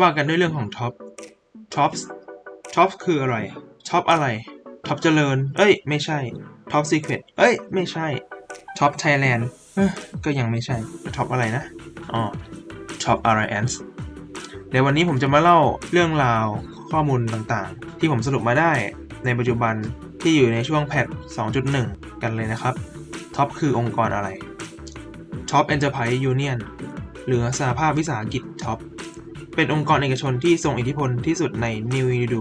ว่ากันด้วยเรื่องของท็อปท็อปท็อปคืออะไรท็อปอะไรท็อปเจริญ เอ้ย ไม่ใช่ท็อปซีเครตเอ้ย ไม่ใช่ท็อปไทยแลนด์ก็ยังไม่ใช่ท็อปอะไรนะอ๋อท็อป r i a n s เดี๋ยววันนี้ผมจะมาเล่าเรื่องราวข้อมูลต่างๆ ที่ผมสรุปมาได้ในปัจจุบันที่อยู่ในช่วงแพท2.1 กันเลยนะครับท็อปคือองค์กรอะไร Top Enterprise Union หรือสหภาพวิสาหกิจท็อป เป็นองค์กรเอกชนที่ทรงอิทธิพลที่สุดในนิว e ีดู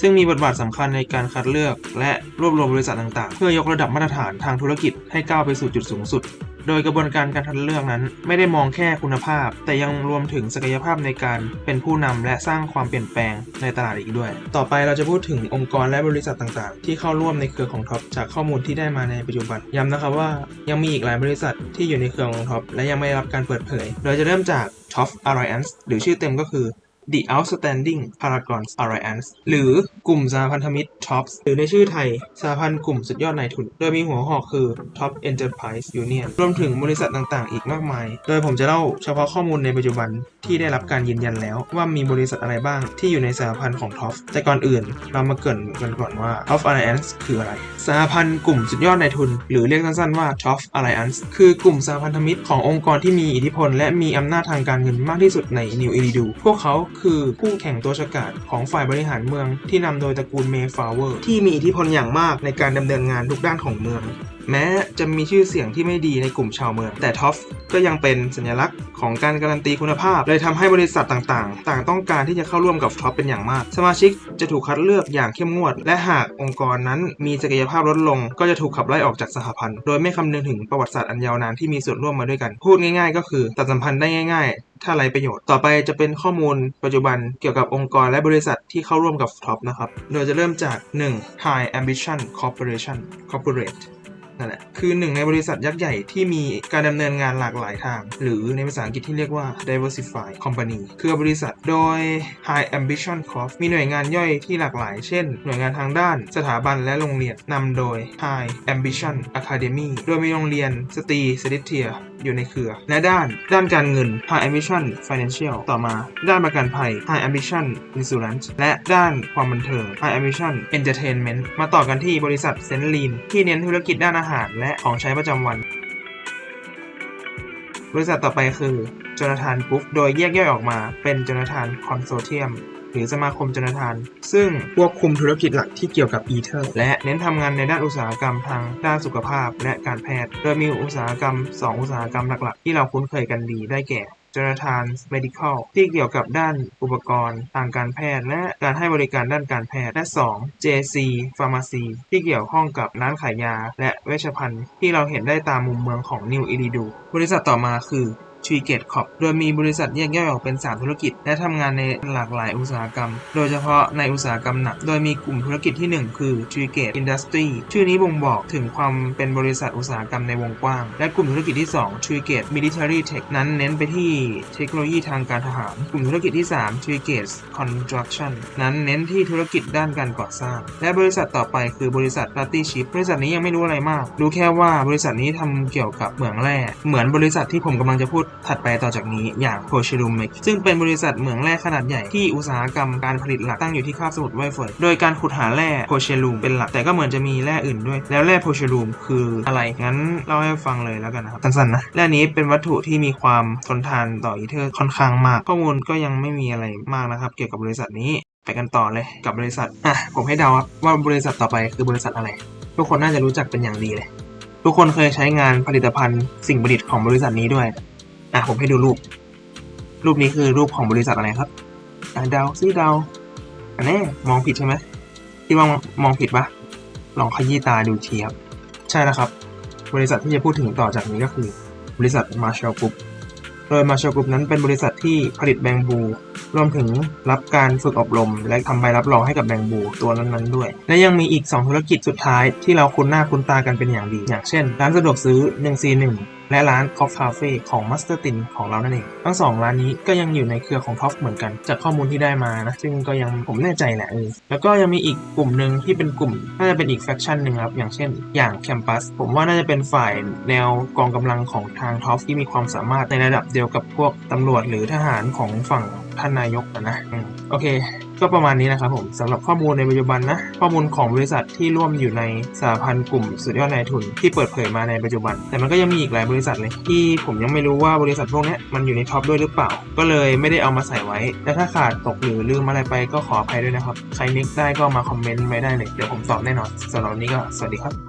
ซึ่งมีบทบาทสำคัญในการคัดเลือก และรวบรวมบริษัทต่างๆ เพื่อยกระดับมาตรฐานทางธุรกิจให้ก้าวไปสู่จุดสูงสุด โดยกระบวนการการคัดเลือกนั้น ไม่ได้มองแค่คุณภาพ แต่ยังรวมถึงศักยภาพในการเป็นผู้นำและสร้างความเปลี่ยนแปลงในตลาดอีกด้วย ต่อไปเราจะพูดถึงองค์กรและบริษัทต่างๆ ที่เข้าร่วมในเครือของท็อปจากข้อมูลที่ได้มาในปัจจุบันย้ำนะครับว่ายังมีอีกหลายบริษัทที่อยู่ในเครือของท็อปและยังไม่ได้รับการเปิดเผย โดยจะเริ่มจาก Top Alliance หรือชื่อเต็มก็คือ The Outstanding Paragons Alliance หรือกลุ่มสหพันธมิตร TOPS หรือในชื่อไทยสหพันธ์กลุ่มสุดยอดนายทุน โดยมีหัวหอกคือ Top Enterprise Union รวมถึงบริษัทต่างๆ อีกมากมาย โดยผมจะเล่าเฉพาะข้อมูลในปัจจุบันที่ได้รับการยืนยันแล้วว่ามีบริษัทอะไรบ้างที่อยู่ในสหพันธ์ของ TOPS แต่ก่อนอื่นเรามาเกรินกันก่อนว่า TOP Alliance คืออะไร สหพันธ์กลุ่มสุดยอดนายทุน หรือเรียกสั้นๆว่า TOP Alliance คือกลุ่มสหพันธมิตรขององค์กรที่มีอิทธิพล และมีอำนาจทางการเงินมากที่สุดใน New e r i d u พวกเขาคือคู่แข่งตัวฉกาจของฝ่ายบริหารเมืองที่นำโดยตระกูลเมฟาวเวอร์ที่มีอิทธิพลอย่างมากในการดำเนินงานทุกด้านของเมือง แม้จะมีชื่อเสียงที่ไม่ดีในกลุ่มชาวเมือง แต่ท็อปก็ยังเป็นสัญลักษณ์ของการการันตีคุณภาพ เลยทำให้บริษัทต่างๆ ต่างต้องการที่จะเข้าร่วมกับท็อปเป็นอย่างมาก สมาชิกจะถูกคัดเลือกอย่างเข้มงวด และหากองค์กรนั้นมีศักยภาพลดลง ก็จะถูกขับไล่ออกจากสหพันธ์ โดยไม่คำนึงถึงประวัติศาสตร์อันยาวนานที่มีส่วนร่วมมาด้วยกัน พูดง่ายๆ ก็คือตัดสัมพันธ์ได้ง่าย ๆ ถ้าไรประโยชน์ ต่อไปจะเป็นข้อมูลปัจจุบันเกี่ยวกับองค์กรและบริษัทที่เข้าร่วมกับท็อปนะครับ โดยจะเริ่มจาก 1. High Ambition Corporation Corporate นั่นแหละ คือหนึ่งในบริษัทยักษ์ใหญ่ที่มีการดำเนินงานหลากหลายทาง หรือในภาษาอังกฤษที่เรียกว่า diversified company คือบริษัทโดย High Ambition Corp มีหน่วยงานย่อยที่หลากหลาย เช่น หน่วยงานทางด้านสถาบันและโรงเรียนนำโดย High Ambition Academy โดยมีโรงเรียนสตรีเซดิเทียอยู่ในเครือ และด้าน ด้านการเงิน High Ambition Financial ต่อมา ด้านประกันภัย High Ambition Insurance และด้านความบันเทิง High Ambition Entertainment มาต่อกันที่บริษัทเซนลีนที่เน้นธุรกิจด้านอาหาร และของใช้ประจำวัน บริษัทต่อไปคือ จนาธานกรุ๊ปโดยแยกย่อยออกมาเป็นจนาธานคอนโซเทียมหรือสมาคมจนาธาน ซึ่งควบคุมธุรกิจหลักที่เกี่ยวกับอีเทอร์และเน้นทำงานในด้านอุตสาหกรรมทางด้านสุขภาพและการแพทย์ โดยมีอุตสาหกรรม 2 อุตสาหกรรมหลักๆ ที่เราคุ้นเคยกันดีได้แก่จนาธาน Medical ที่เกี่ยวกับด้านอุปกรณ์ทางการแพทย์ และการให้บริการด้านการแพทย์ และ 2. JC Pharmacy ที่เกี่ยวข้องกับร้านขายยา และเวชภัณฑ์ ที่เราเห็นได้ตามมุมเมืองของ New e r i d u บริษัทต่อมาคือ ทรีเกตคอปโดยมีบริษัทแยกย่อยออกเป็น 3 ธุรกิจ และทำงานในหลากหลายอุตสาหกรรม โดยเฉพาะในอุตสาหกรรมหนัก โดยมีกลุ่มธุรกิจที่ 1 คือ t r i g a t e Industry ชื่อนี้บ่งบอกถึงความเป็นบริษัทอุตสาหกรรมในวงกว้าง และกลุ่มธุรกิจที่2 t r i g a t e Military Tech นั้นเน้นไปที่เทคโนโลยีทางการทหาร กลุ่มธุรกิจที่3 t r i g a t e Construction นั้นเน้นที่ธุรกิจด้านการก่อสร้าง และบริษัทต่อไปคือบริษัท Party Chip บริษัทนี้ยังไม่รู้อะไรมาก รู้แค่ว่าบริษัทนี้ทำเกี่ยวกับเหมืองแร่เหมือนบริษัทที่ผมกำลังจะพูดถัดไปต่อจากนี้อย่างโพชิลูมิกซึ่งเป็นบริษัทเหมืองแร่ขนาดใหญ่ที่อุตสาหกรรมการผลิตหลักตั้งอยู่ที่คาบสมุทรไวเฟิร์ดโดยการขุดหาแร่โพเชลูมเป็นหลักแต่ก็เหมือนจะมีแร่อื่นด้วย แล้วแร่โพเชลูมคืออะไรงั้นเล่าให้ฟังเลยแล้วกันนะครับสั้นๆนะแร่นี้เป็นวัตถุที่มีความทนทานต่ออีเทอร์ค่อนข้างมากข้อมูลก็ยังไม่มีอะไรมากนะครับ เกี่ยวกับบริษัทนี้ไปกันต่อเลยกับบริษัทอะผมให้เดาว่าบริษัทต่อไปคือบริษัทอะไร ทุกคนน่าจะรู้จักเป็นอย่างดีเลย ทุกคนเคยใช้งานผลิตภัณฑ์สิ่งประดิษฐ์ของบริษัทนี้ด้วย อะผมให้ดูรูป รูปนี้คือรูปของบริษัทอะไรครับอะเดาซิเดาอันนี้มองผิดใช่ไหมที่ว่ามองมองผิดปะลองขยี้ตาดูทีครับ ใช่แล้วครับ บริษัทที่จะพูดถึงต่อจากนี้ก็คือบริษัท Marshall Group โดย Marshall Group นั้นเป็นบริษัทที่ผลิตแบงบู รวมถึงรับการฝึกอบรม และทำใบรับรองให้กับแบงบูตัวนั้นๆด้วย และยังมีอีก 2 ธุรกิจสุดท้ายที่เราคุ้นหน้าคุ้นตากันเป็นอย่างดี อย่างเช่น ร้านสะดวกซื้อ 141 และร้าน Coff Cafe ของ Master Tin ของเรานั่นเอง ทั้งสองร้านนี้ก็ยังอยู่ในเครือของ Top เหมือนกัน จากข้อมูลที่ได้มานะ ซึ่งก็ยังผมแน่ใจแหละเออแล้วก็ยังมีอีกกลุ่มหนึ่งที่เป็นกลุ่มน่าจะเป็นอีกแฟคชั่นหนึ่งครับ อย่างเช่น อย่าง Campus ผมว่าน่าจะเป็นฝ่ายแนวกองกำลังของทาง Top ที่มีความสามารถในระดับเดียวกับพวกตำรวจหรือทหารของฝั่งท่านนายกอะนะโอเค ก็ประมาณนี้นะครับผมสำหรับข้อมูลในปัจจุบันนะ ข้อมูลของบริษัทที่ร่วมอยู่ในสหพันธ์กลุ่มสุดยอดนายทุนที่เปิดเผยมาในปัจจุบัน แต่มันก็ยังมีอีกหลายบริษัทเลยที่ผมยังไม่รู้ว่าบริษัทพวกนี้มันอยู่ในท็อปด้วยหรือเปล่า ก็เลยไม่ได้เอามาใส่ไว้และถ้าขาดตกหรือลืมอะไรไปก็ขออภัยด้วยนะครับ ใครนึกได้ก็มาคอมเมนต์ไว้ได้เลย เดี๋ยวผมตอบแน่นอนสำหรับวันนี้ก็สวัสดีครับ